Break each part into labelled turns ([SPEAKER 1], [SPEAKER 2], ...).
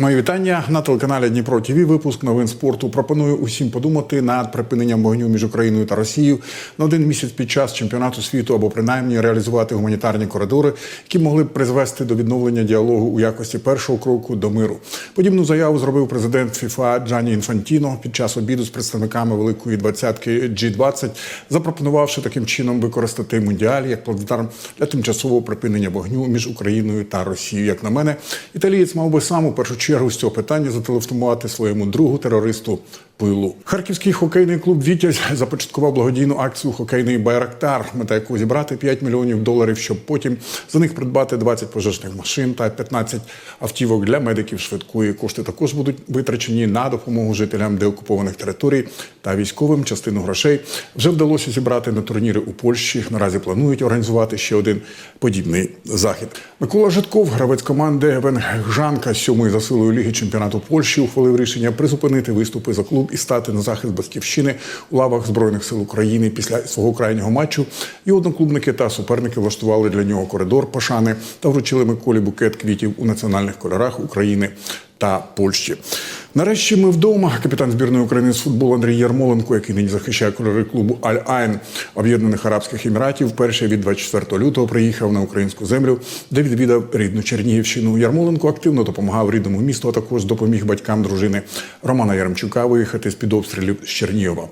[SPEAKER 1] Мої вітання на телеканалі Дніпро ТВ. Випуск новин спорту. Пропоную усім подумати над припиненням вогню між Україною та Росією на один місяць під час чемпіонату світу або принаймні реалізувати гуманітарні коридори, які могли б призвести до відновлення діалогу у якості першого кроку до миру. Подібну заяву зробив президент ФІФА Джані Інфантіно під час обіду з представниками великої двадцятки G20, запропонувавши таким чином використати мундіаль як плацдарм для тимчасового припинення вогню між Україною та Росією. Як на мене, італієць мав би сам у першу чергу з цього питання зателефонувати своєму другу терористу пилу. Харківський хокейний клуб Вітязь започаткував благодійну акцію Хокейний Байрактар, мета якої зібрати 5 мільйонів доларів, щоб потім за них придбати 20 пожежних машин та 15 автівок для медиків швидкої. Кошти також будуть витрачені на допомогу жителям деокупованих територій та військовим. Частину грошей вже вдалося зібрати на турніри у Польщі. Наразі планують організувати ще один подібний захід. Микола Житков, гравець команди Венгжанка сьомої за силою ліги чемпіонату Польщі, ухвалив рішення призупинити виступи за клуб і стати на захист батьківщини у лавах збройних сил України після свого крайнього матчу. І одноклубники та суперники влаштували для нього коридор пошани та вручили Миколі букет квітів у національних кольорах України та Польщі. Нарешті ми вдома. Капітан збірної України з футболу Андрій Ярмоленко, який нині захищає кольори клубу Аль-Айн Об'єднаних Арабських Еміратів, вперше від 24 лютого приїхав на українську землю, де відвідав рідну Чернігівщину. Ярмоленко активно допомагав рідному місту, а також допоміг батькам дружини Романа Яремчука виїхати з під обстрілів з Чернігова.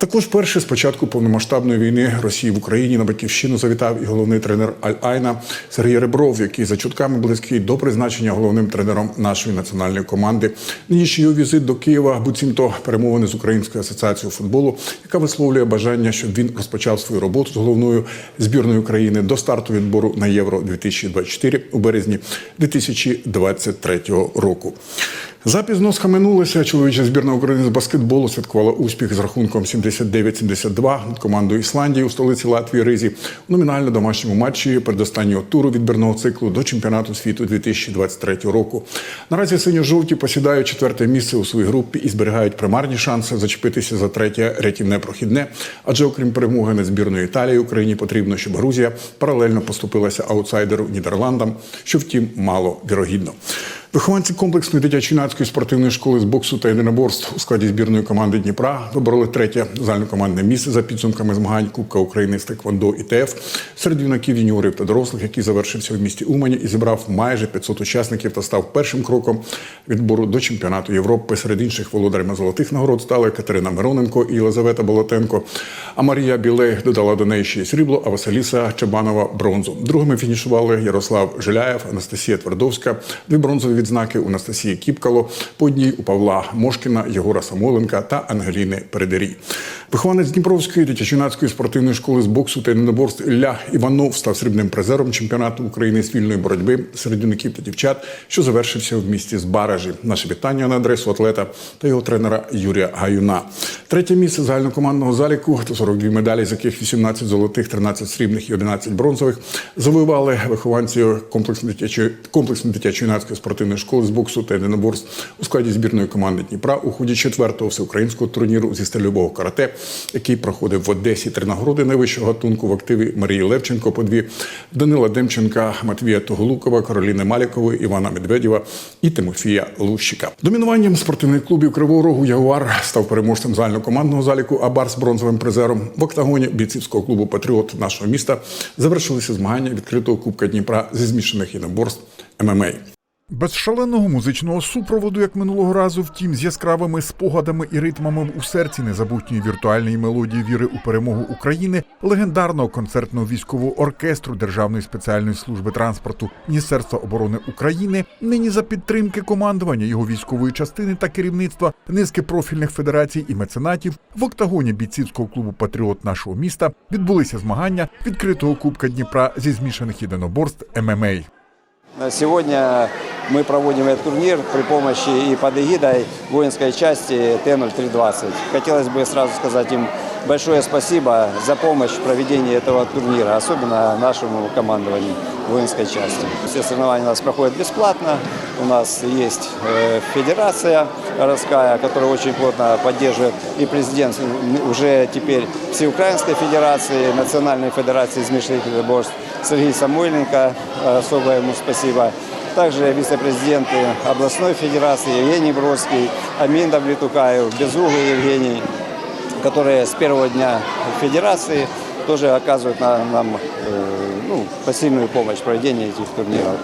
[SPEAKER 1] Також перше з початку повномасштабної війни Росії в Україні на батьківщину завітав і головний тренер Аль-Айна Сергій Ребров, який за чутками близький до призначення головним тренером нашої національної команди. Нинішній його візит до Києва буцімто перемовини з Українською асоціацією футболу, яка висловлює бажання, щоб він розпочав свою роботу з головною збірною України до старту відбору на Євро 2024 у березні 2023 року. Запізно схаменулася чоловіча збірна України з баскетболу святкувала успіх з рахунком 79-72 над командою Ісландії у столиці Латвії Ризі у номінально домашньому матчі передостаннього туру відбірного циклу до чемпіонату світу 2023 року. Наразі синьо-жовті посідають четверте місце у своїй групі і зберігають примарні шанси зачепитися за третє рятівне прохідне. Адже окрім перемоги над збірною Італії, Україні потрібно, щоб Грузія паралельно поступилася аутсайдеру Нідерландам, що втім мало вірогідно. Вихованці комплексної дитячо-юнацької спортивної школи з боксу та єдиноборств у складі збірної команди Дніпра вибороли третє загальнокомандне місце за підсумками змагань Кубка України з Теквондо ІТФ серед юнаків, юніорів та дорослих, який завершився в місті Умані і зібрав майже 500 учасників та став першим кроком відбору до чемпіонату Європи. Серед інших володарями золотих нагород стали Катерина Мироненко і Єлизавета Болотенко. А Марія Білей додала до неї ще срібло, а Василіса Чабанова бронзу. Другими фінішували Ярослав Жиляєв, Анастасія Твердовська, дві бронзові відзнаки у Анастасії Кіпкало, по одній у Павла Мошкіна, Єгора Самоленка та Ангеліни Передерій. Вихованець Дніпровської дитячо-юнацької спортивної школи з боксу та єдиноборств Ілля Іванов став срібним призером чемпіонату України з вільної боротьби серед юнаків та дівчат, що завершився в місті Збаражі. Наше вітання на адресу атлета та його тренера Юрія Гаюна. Третє місце загальнокомандного заліку та 42 медалі, з яких 18 золотих, 13 срібних і 11 бронзових, завоювали вихованці комплексної дитячої комплексної дитячо-юнацької спортивної школи з боксу та єдиноборств у складі збірної команди Дніпра у ході четвертого всеукраїнського турніру зі стильового карате, який проходив в Одесі. Три нагороди найвищого гатунку в активі Марії Левченко по дві, Данила Демченка, Матвія Тоголукова, Кароліни Малікової, Івана Медведєва і Тимофія Лущика. Домінуванням спортивних клубів Кривого Рогу Ягуар став переможцем загальнокомандного заліку, а Барс бронзовим призером в октагоні бійцівського клубу Патріот нашого міста завершилися змагання відкритого Кубка Дніпра зі змішаних єдиноборств ММА.
[SPEAKER 2] Без шаленого музичного супроводу, як минулого разу, втім, з яскравими спогадами і ритмами у серці незабутньої віртуальної мелодії віри у перемогу України, легендарного концертного військового оркестру Державної спеціальної служби транспорту Міністерства оборони України, нині за підтримки командування його військової частини та керівництва низки профільних федерацій і меценатів в октагоні бійцівського клубу Патріот нашого міста відбулися змагання відкритого Кубка Дніпра зі змішаних єдиноборств ММА.
[SPEAKER 3] Сегодня мы проводим этот турнир при помощи и под эгидой воинской части Т-0320. Хотелось бы сразу сказать им большое спасибо за помощь в проведении этого турнира, особенно нашему командованию воинской части. Все соревнования у нас проходят бесплатно. У нас есть э, федерация городская, которая очень плотно поддерживает, и президент уже теперь Всеукраинской федерации, Национальной федерации смешанных единоборств Сергей Самойленко, особое ему спасибо. Также вице-президенты областной федерации Евгений Бродский, Амин Давлетукаев, Безуглый Евгений, которые с первого дня федерации тоже оказывают на- нам э, ну, посильную помощь в проведении этих турниров.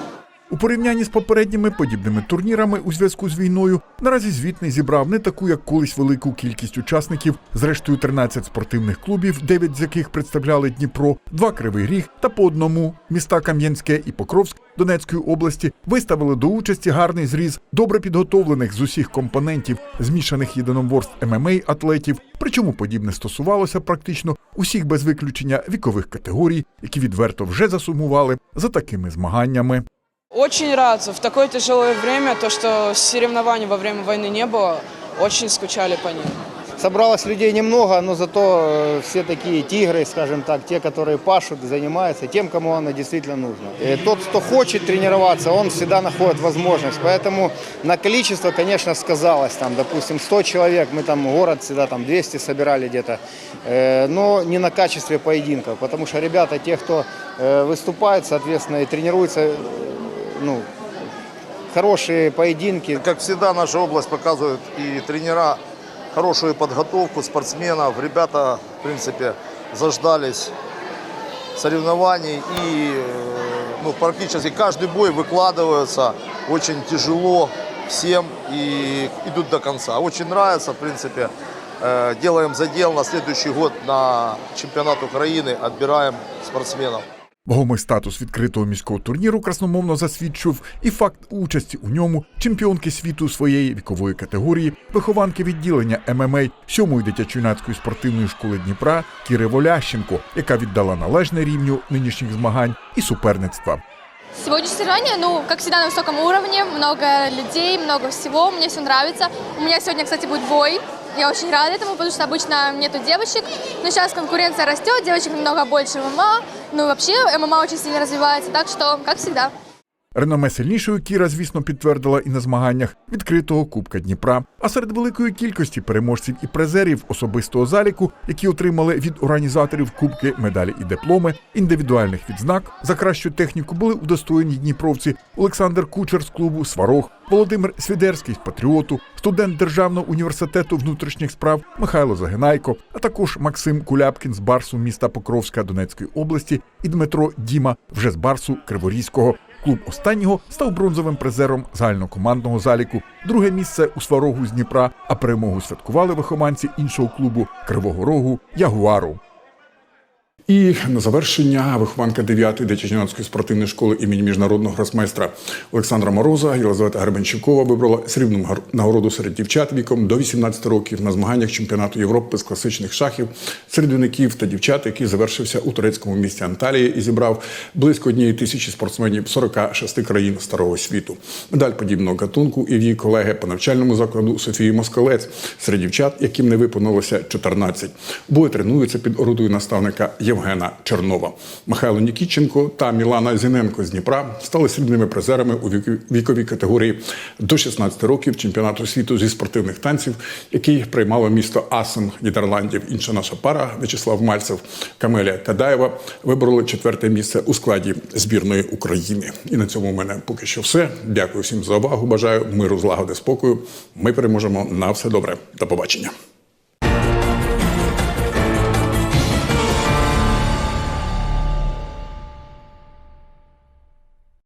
[SPEAKER 2] У порівнянні з попередніми подібними турнірами у зв'язку з війною наразі звіт не зібрав не таку, як колись велику кількість учасників. Зрештою, 13 спортивних клубів, 9 з яких представляли Дніпро, два Кривий Ріг та по одному міста Кам'янське і Покровськ Донецької області виставили до участі гарний зріз добре підготовлених з усіх компонентів змішаних єдиноборств ММА атлетів. Причому подібне стосувалося практично усіх без виключення вікових категорій, які відверто вже засумували за такими змаганнями.
[SPEAKER 4] Очень рад. В такое тяжелое время, то, что соревнований во время войны не было, очень скучали по ним.
[SPEAKER 5] Собралось людей немного, но зато э, все такие тигры, скажем так, те, которые пашут, занимаются тем, кому оно действительно нужно. И тот, кто хочет тренироваться, он всегда находит возможность. Поэтому на количество, конечно, сказалось. Там, допустим, 100 человек, мы там город всегда там 200 собирали где-то, Э, но не на качестве поединков. Потому что ребята, те, кто э, выступает, соответственно, и тренируется, э, ну, хорошие поединки,
[SPEAKER 6] Как всегда, наша область показывает и тренера хорошую подготовку спортсменов. Ребята, в принципе, заждались соревнований и э, ну, практически каждый бой выкладывается очень тяжело всем и идут до конца. Очень нравится, в принципе. Э, Делаем задел на следующий год на чемпионат Украины, отбираем спортсменов.
[SPEAKER 2] Вагомий статус відкритого міського турніру красномовно засвідчив і факт участі у ньому чемпіонки світу своєї вікової категорії, вихованки відділення ММА сьомої дитячо-юнацької спортивної школи Дніпра Кіри Волященко, яка віддала належне рівню нинішніх змагань і суперництва.
[SPEAKER 7] Сегодняшнее соревнование, ну, как всегда, на высоком уровне, много людей, много всего, мне все нравится. У меня сегодня, кстати, будет бой, я очень рада этому, потому что обычно нету девочек, но сейчас конкуренция растет, девочек намного больше в ММА, ну и вообще ММА очень сильно развивается, так что, как всегда.
[SPEAKER 2] Реноме сильнішою Кіра, звісно, підтвердила і на змаганнях відкритого Кубка Дніпра. А серед великої кількості переможців і призерів особистого заліку, які отримали від організаторів кубки, медалі і дипломи, індивідуальних відзнак за кращу техніку були удостоєні дніпровці Олександр Кучер з клубу Сварог, Володимир Свідерський з Патріоту, студент Державного університету внутрішніх справ Михайло Загинайко, а також Максим Куляпкін з Барсу міста Покровська Донецької області і Дмитро Діма вже з Барсу Криворізького. Клуб останнього став бронзовим призером загальнокомандного заліку. Друге місце у Сварогу з Дніпра, а перемогу святкували вихованці іншого клубу Кривого Рогу Ягуару.
[SPEAKER 1] І на завершення вихованка 9-ї дитячо-юнацької спортивної школи імені міжнародного гросмейстра Олександра Мороза Єлизавета Гребенщикова вибрала срібну нагороду серед дівчат віком до 18 років на змаганнях чемпіонату Європи з класичних шахів серед юнаків та дівчат, який завершився у турецькому місті Анталії і зібрав близько однієї тисячі спортсменів 46 країн старого світу. Медаль подібного гатунку і в її колеги по навчальному закладу Софії Москалець серед дівчат, яким не виповнилося 14. Обоє тренуються під орудою наставника Євгена Чернова. Михайло Нікітченко та Мілана Зіненко з Дніпра стали срібними призерами у віковій категорії до 16 років чемпіонату світу зі спортивних танців, який приймало місто Асен Нідерландів. Інша наша пара В'ячеслав Мальцев, Камелія Кадаєва вибороли четверте місце у складі збірної України. І на цьому у мене поки що все. Дякую всім за увагу. Бажаю миру, злагоди, спокою. Ми переможемо на все добре. До побачення.